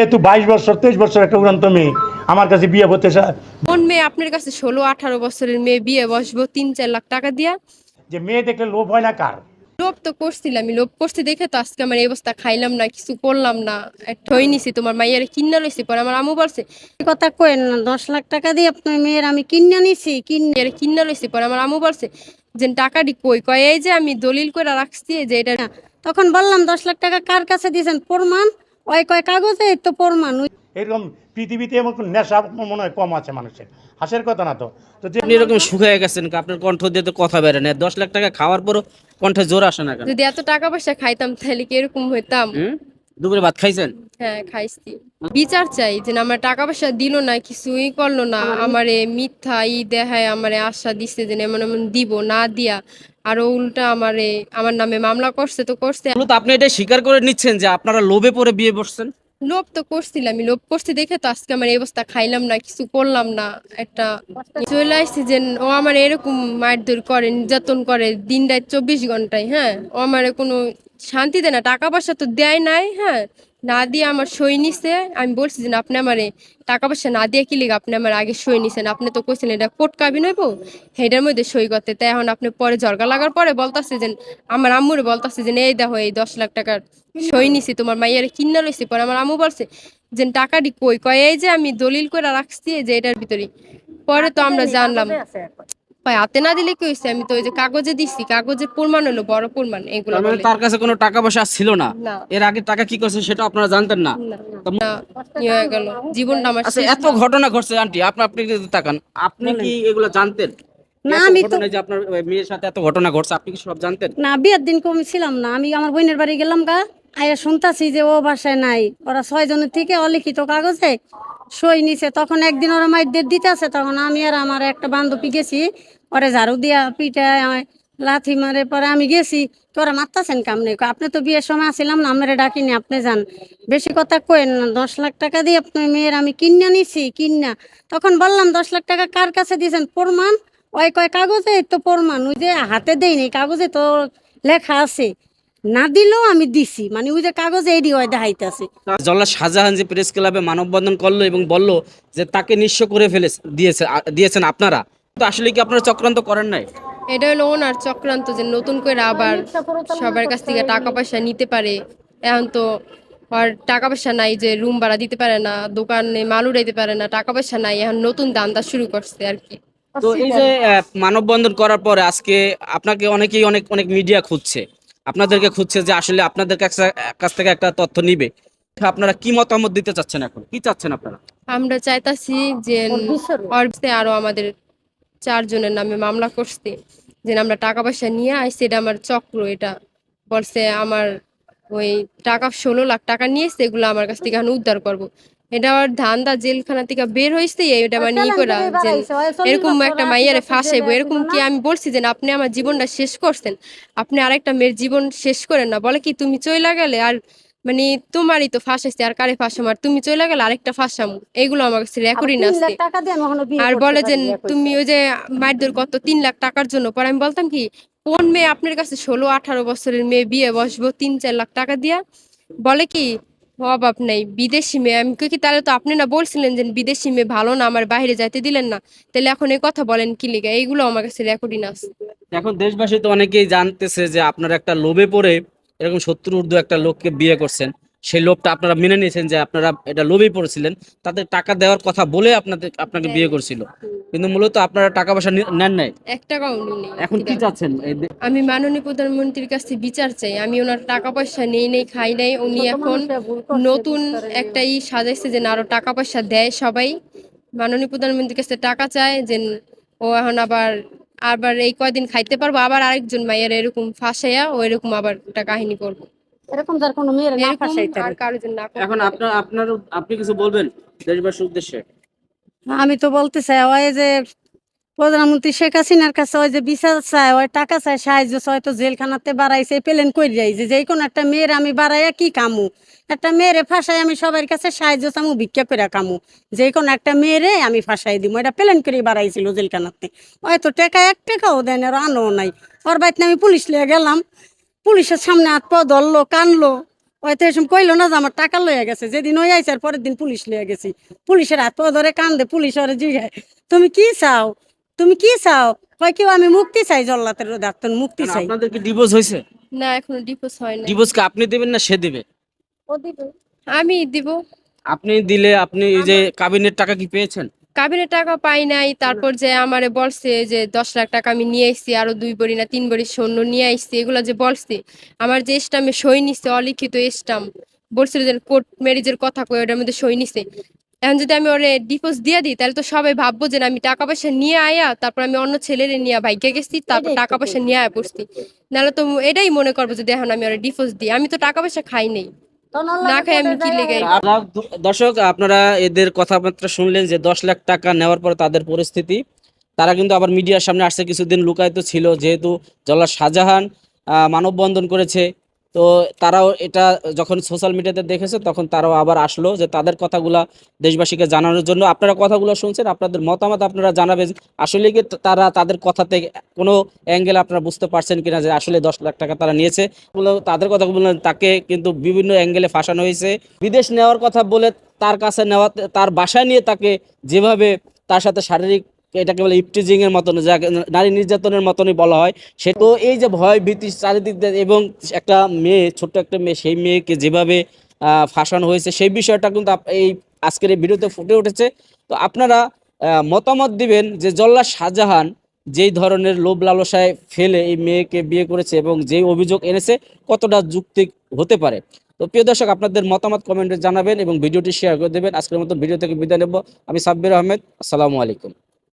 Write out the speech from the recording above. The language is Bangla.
যেহেতু বাইশ বছর তেইশ বছর একটা উড়ান্ত মেয়ে আমার কাছে বিয়ে করতে কোন মেয়ে আপনার কাছে ষোলো আঠারো বছরের মেয়ে বিয়ে বসবো তিন চার লাখ টাকা দিয়া? যে মেয়ে দেখলে লোভ হয় না কার? লোভ তো করছিলাম আমি লোভ করছি দেখে তো আজকে আমার এই অবস্থা খাইলাম না কিছু করলাম না। ঠই নিছি তোমার মাইয়ারে কিনা লইছি পরে আমার আমু বলছে কথা কইেন না দশ লাখ টাকা দিয়ে আপনার মেয়ের আমি কিনে নিছি কিনে মাইয়ারে কিনা লইছি পরে আমার আমু বলছে যে টাকাটি কই? কয় এই যে আমি দলিল করে রাখছি যে এটা তখন বললাম দশ লাখ টাকা কার কাছে দিয়েছেন? প্রমাণ? ওই কয় কাগজে তো প্রমাণ? এরকম পৃথিবীতে এমন নেশা মনে হয় কম আছে মানুষের। হাসের কথা না তো। তো যে আপনি এরকম শুকিয়ে গেছেন আপনার কণ্ঠ দিয়ে তো কথা বেরোয় না। দশ লাখ টাকা খাওয়ার পরও কণ্ঠে জোর আসে না কেন? যদি এত টাকা পয়সা খাইতাম তাহলে কি এরকম হইতাম? দুপুরে ভাত খাইছেন? হ্যাঁ খাইছি। বিচার চাই যে আমার টাকা পয়সা দিল না কিছুই করল না। আমারে মিথ্যা ই দেখায় আমারে আশা দিছে যে এমন এমন দিব না দিয়া। আরও উল্টা আমারে আমার নামে মামলা করছে তো করছে। মূলত আপনি এটা স্বীকার করে নিচ্ছেন যে আপনারা লোভে পড়ে বিয়ে বসছেন লোভ তো করছিলাম আমি লোভ করছি দেখে তো আজকে আমার এই অবস্থা খাইলাম না কিছু করলাম না একটা চলে আসছি যে ও আমার এরকম মারধর করে নির্যাতন করে দিন রাত চব্বিশ ঘন্টায় হ্যাঁ? ও আমার কোনো শান্তি দেয় না টাকা পয়সা তো দেয় নাই হ্যাঁ? না দিয়ে আমার সই নিছে। আমি বলছি যে আপনি আমারে টাকা পয়সা না দিয়ে কি লিগে? আপনি আমার আগে সই নিছেন। আপনি তো কইছিলেন এটা কোর্ট কাবিন হইব মধ্যে সই করতে। তাই এখন আপনি পরে ঝরগা লাগার পরে বলতাছে যে, আমার আম্মুরে বলতাছে যে, এই দেখো, এই দশ লাখ টাকার সই নিছি, তোমার মাইয়ারে কিনা লইছি। পরে আমার আম্মু বলছে যে, টাকাটি কই? কয়, এই যে, আমি দলিল করে রাখছি যে, এটার ভিতরে পরে তো আমরা জানলাম। হাতে না দিলে কি হয়েছে আমি তো ওই যে কাগজে দিছি কাগজে প্রমাণ হলো বড় প্রমাণ এগুলো তার মানে তার কাছে কোনো টাকা পয়সা ছিল না? এর আগে টাকা কি করছে সেটা আপনারা জানতেন না? হয়ে গেল জীবনটা আমার আচ্ছা এত ঘটনা ঘটছে আন্টি আপনি আপনি যদি তাকান। আপনি কি এগুলো জানতেন? না, আমি তো- যে আপনার মেয়ের সাথে এত ঘটনা ঘটছে আপনি কি সব জানতেন? না বিয়ের দিন কম ছিলাম না। আমি আমার বোনের বাড়ি গেলাম গা আয়া শুনতাছি যে ও বাসায় নাই। ওরা ছয়জনের থেকে অলিখিত কাগজে সই নিছে। তখন একদিন ওরা মাইদের দিতে আছে তখন আমি আর আমার একটা বান্ধবী গেছি, ওরে ঝাড়ু দিয়া পিঠায় লাথি মারে, পরে আমি গেছি, তো ওরা মারতাছেন কামনে? আপনি তো বিয়ের সময় আসছিলাম না আমরা ডাকিনি, আপনি যান। বেশি কথা কইেন না, দশ লাখ টাকা দিয়ে আপনার মেয়ের আমি কিনে নিছি, কিনা। তখন বললাম, দশ লাখ টাকা কার কাছে দিয়েছেন? প্রমাণ? ওই কয় কাগজে তো প্রমাণ, ওই যে হাতে দেয়নি কাগজে তো লেখা আছে। না দিলেও আমি দিছি। মানে ওই যে কাগজে এডি হয় দেখাইতেছে। জল্লা শাহজাহান যে প্রেস ক্লাবে মানববন্ধন করল এবং বলল যে তাকে নিঃস্ব করে ফেলে দিয়েছে দিয়েছেন আপনারা। তো আসলে কি আপনারা চক্রান্ত করেন নাই? এটা হলো ওনার চক্রান্ত যে নতুন করে আবার সবার কাছ থেকে টাকা পয়সা নিতে পারে। এখন তো আর টাকা পয়সা নাই যে রুম ভাড়া দিতে পারে না দোকানে মাল উড়াইতে পারে না টাকা পয়সা নাই এখন নতুন দান্দা শুরু করছে আর কি। তো এই যে মানববন্ধন করার পরে আজকে আপনাকে অনেকেই অনেক অনেক মিডিয়া খুঁজছে। আপনাদেরকে খুঁজছে যে আসলে আপনাদের কাছ থেকে একটা তথ্য নিবে। আপনারা কি মতামত দিতে চাচ্ছেন এখন? কি চাচ্ছেন আপনারা? আমরা চাইতাছি যে আরও আমাদের চারজনের নামে মামলা করছে, যে আমরা টাকা পয়সা নিয়ে আইছি, এটা আমার চক্র, এটা বলছে আমার ওই টাকা ষোলো লাখ টাকা নিয়েছে, এগুলো আমার কাছ থেকে এখন উদ্ধার করব। এটা আমার ধান্দা জেলখানা থেকে বের হয়েছে এটা ই করা এরকম একটা মাইয়ারে ফাঁসাইবো এরকম কি আমি বলছি যে আপনি আমার জীবনটা শেষ করছেন? আপনি আরেকটা মেয়ের জীবন শেষ করেন না। বলে কি তুমি চইলা গেলে আর মানে তোমারই তো ফাঁসাইছে আর কারে ফাঁসাম আর তুমি চইলা গেলে আরেকটা ফাঁসাম এগুলো আমার কাছে রেকর্ডিং আছে টাকা দিয়ে আমি এখনও বিয়ে আর বলে যে না। তুমি ওই যে মারধর কত তিন লাখ টাকার জন্য পরে আমি বলতাম কি কোন মেয়ে আপনার কাছে ষোলো আঠারো বছরের মেয়ে বিয়ে বসবো তিন চার লাখ টাকা দিয়া? বলে কি অভাব নেই। বিদেশি মেয়ে আমি কই কি তাহলে তো আপনি না বলছিলেন যে বিদেশি মেয়ে ভালো না আমার বাইরে যাইতে দিলেন না। তাহলে এখন এই কথা বলেন কি লিগা? এইগুলো আমার কাছে রেকর্ডিং আছে। এখন দেশবাসী তো অনেকেই জানতেছে যে আপনারা একটা লোভে পড়ে এরকম শত্রু উর্দু একটা লোককে বিয়ে করছেন। সেই লোভটা আপনারা মেনে নিয়েছেন যে আপনারা এটা লোভেই পড়েছিলেন। তাদের টাকা দেওয়ার কথা বলে আপনাদের আপনাকে বিয়ে করছিল। কিন্তু মূলত আপনারা টাকা পয়সা নি- নেন নাই? এক টাকাও নেই এখন কি চাচ্ছেন? এই দে- আমি মাননীয় প্রধানমন্ত্রীর কাছে বিচার চাই। আমি ওনার টাকা পয়সা নেই নেই খাই নাই। উনি এখন নতুন একটা ই সাজাইছে যে না আরও টাকা পয়সা দেয় সবাই। মাননীয় প্রধানমন্ত্রীর কাছে টাকা চায় যে ও এখন আবার আবার এই কয়দিন খাইতে পারব আবার আরেকজন মাইয়ার এরকম ফাঁসাইয়া ও এরকম আবার একটা কাহিনী করব। এরকম যার কোনো মেয়ের না এরকম ফাঁসাইতে আর হবে। কারও জন্য না করতে এখন। আপনার আপনার আপনি কিছু বলবেন দেশবাসীর উদ্দেশ্যে? আমি তো বলতে চাই, ওই যে প্রধানমন্ত্রী শেখ হাসিনার কাছে ওই যে বিচার চায়, ওই টাকা চায়, সাহায্য চায় তো জেলখানাতে বাড়াইছে প্লেন করে যাই যে কোনো একটা মেয়ের আমি বাড়াইয়া কি কামু? একটা মেয়েরে ফাঁসাই আমি সবার কাছে সাহায্য চামু, ভিক্ষা করে কামু। যে কোনো একটা মেয়েরে আমি ফাঁসাই দিব এটা প্লেন করে বাড়াইছিল জেলখানাতে। হয়তো টাকা, এক টাকাও দেন আর আনো নাই। ওর বাড়িতে আমি পুলিশ লিয়ে গেলাম, পুলিশের সামনে হাত পা ধরলো, কানলো হয়তো এসব কইলো না যে আমার টাকা লইয়া গেছে। যেদিন ওই আইসে আর পরের দিন পুলিশ লইয়া গেছি। পুলিশের হাত পা ধরে কান্দে পুলিশ ওরে জিগায় তুমি কি চাও? তুমি কি চাও? কয় কেউ আমি মুক্তি চাই জল্লাতের ডাক্তার মুক্তি চাই। আপনাদের কি ডিভোর্স হয়েছে না এখনও ডিপোজ হয় না ডিভোর্স কি আপনি দেবেন না সে দিবে? আমি দিব। আপনি দিলে আপনি এই যে কাবিনের টাকা কি পেয়েছেন? কাবিনের টাকা পাই নাই, তারপর যে আমারে বলছে যে দশ লাখ টাকা আমি নিয়ে আইছি, আরও দুই বড়ি না তিন বড়ি সৈন্য নিয়ে আইছি, এগুলা যে বলছে, আমার যে স্টামে সই নিছে, অলিখিত স্টাম বলছিল যে কোর্ট ম্যারেজের কথা কই ওটার মধ্যে সই নিছে। এখন যদি আমি ওরে ডিপোজ দিয়ে দিই, তাহলে তো সবাই ভাববো যে আমি টাকা পয়সা নিয়ে আয়া, তারপর আমি অন্য ছেলেরে নিয়ে ভাইকে গেছি, তারপর টাকা পয়সা নিয়ে আয়া পড়ছি। নাহলে তো এটাই মনে করব যে এখন আমি ওরে ডিপোজ দিই, আমি তো টাকা পয়সা খাই নেই। দর্শক আপনারা এদের কথাবার্তা শুনলেন যে দশ লাখ টাকা নেওয়ার পর তাদের পরিস্থিতি। তারা কিন্তু আবার মিডিয়ার সামনে আসছে কিছুদিন লুকায়িত ছিল যেহেতু জল্লা শাহজাহান আহ, মানববন্ধন করেছে। তো তারাও এটা যখন সোশ্যাল মিডিয়াতে দেখেছে, তখন তারাও আবার আসলো যে তাদের কথাগুলা দেশবাসীকে জানানোর জন্য। আপনারা কথাগুলো শুনছেন, আপনাদের মতামত আপনারা জানাবেন। আসলে কি তারা তাদের কথাতে কোনো অ্যাঙ্গেল আপনারা বুঝতে পারছেন কিনা যে আসলে দশ লাখ টাকা তারা নিয়েছে? তাদের কথা বললেন, তাকে কিন্তু বিভিন্ন অ্যাঙ্গেলে ফাঁসানো হয়েছে। বিদেশ নেওয়ার কথা বলে তার কাছে নেওয়াতে, তার বাসায় নিয়ে তাকে যেভাবে তার সাথে শারীরিক এটাকে বলে ইপটিজিং এর মতন, যাকে নারী নির্যাতনের মতনই বলা হয়। সে তো এই যে ভয় ভীতি চারিদিক এবং একটা মেয়ে, ছোট্ট একটা মেয়ে, সেই মেয়েকে যেভাবে ফাঁসানো হয়েছে, সেই বিষয়টা কিন্তু এই আজকের এই ভিডিওতে ফুটে উঠেছে। তো আপনারা মতামত দিবেন যে জল্লা শাহজাহান যেই ধরনের লোভ লালসায় ফেলে এই মেয়েকে বিয়ে করেছে এবং যেই অভিযোগ এনেছে, কতটা যুক্তি হতে পারে? তো প্রিয় দর্শক, আপনাদের মতামত কমেন্টে জানাবেন এবং ভিডিওটি শেয়ার করে দেবেন। আজকের মতো ভিডিও থেকে বিদায় নেব। আমি সাব্বির আহমেদ, আসসালামু আলাইকুম।